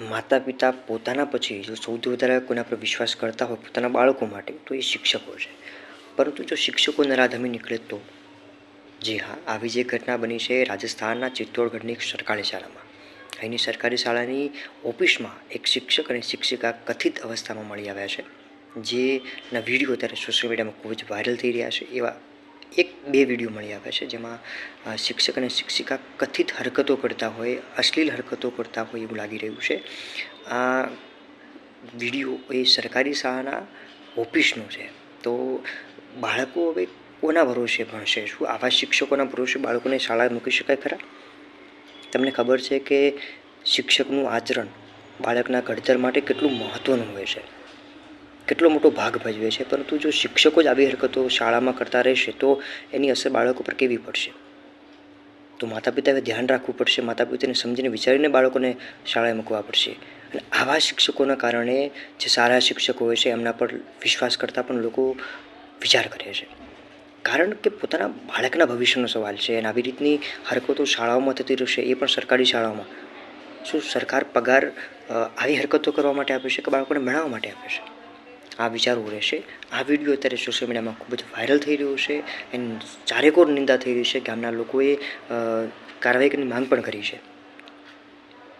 માતા પિતા પોતાના પછી જો સૌથી વધારે કોઈના પર વિશ્વાસ કરતા હોય પોતાના બાળકો માટે, તો એ શિક્ષકો છે. પરંતુ જો શિક્ષકો નરાધમી નીકળે તો? જી હા, આવી જે ઘટના બની છે રાજસ્થાનના ચિત્તોડગઢની એક સરકારી શાળામાં. અહીંની સરકારી શાળાની ઓફિસમાં એક શિક્ષક અને શિક્ષિકા કથિત અવસ્થામાં મળી આવ્યા છે. જેના વીડિયો અત્યારે સોશિયલ મીડિયામાં ખૂબ જ વાયરલ થઈ રહ્યા છે એવા એક બે વીડિયો મળી આવે છે જેમાં શિક્ષક અને શિક્ષિકા કથિત હરકતો કરતા હોય, અશ્લીલ હરકતો કરતા હોય એવું લાગી રહ્યું છે. આ વીડિયો એ સરકારી શાળાના ઓફિસનો છે. તો બાળકો હવે કોના ભરોસે ભણશે? શું આવા શિક્ષકોના ભરોસે બાળકોને શાળા મૂકી શકાય ખરા? તમને ખબર છે કે શિક્ષકનું આચરણ બાળકના ઘડતર માટે કેટલું મહત્ત્વનું હોય છે. કેટલો મોટો ભાગ ભજવે છે? પરંતુ જો શિક્ષકો જ આવી હરકતો શાળામાં કરતા રહેશે, તો એની અસર બાળકો પર કેવી પડશે? તો માતા પિતાએ ધ્યાન રાખવું પડશે માતા પિતાને સમજીને વિચારીને બાળકોને શાળાએ મૂકવા પડશે. અને આવા શિક્ષકોના કારણે જે સારા શિક્ષકો હોય છે, એમના પર વિશ્વાસ કરતાં પણ લોકો વિચાર કરે છે. કારણ કે પોતાના બાળકના ભવિષ્યનો સવાલ છે, અને આવી રીતની હરકતો શાળાઓમાં થતી રહેશે, એ પણ સરકારી શાળાઓમાં. શું સરકાર પગાર આવી હરકતો કરવા માટે આપે છે કે બાળકોને ભણાવવા માટે આપે છે? આ વિચારવું રહેશે આ વીડિયો અત્યારે સોશિયલ મીડિયામાં ખૂબ જ વાયરલ થઈ રહ્યો છે એની ચારેકોર નિંદા થઈ રહી છે ગામના લોકોએ કાર્યવાહી માંગ પણ કરી છે.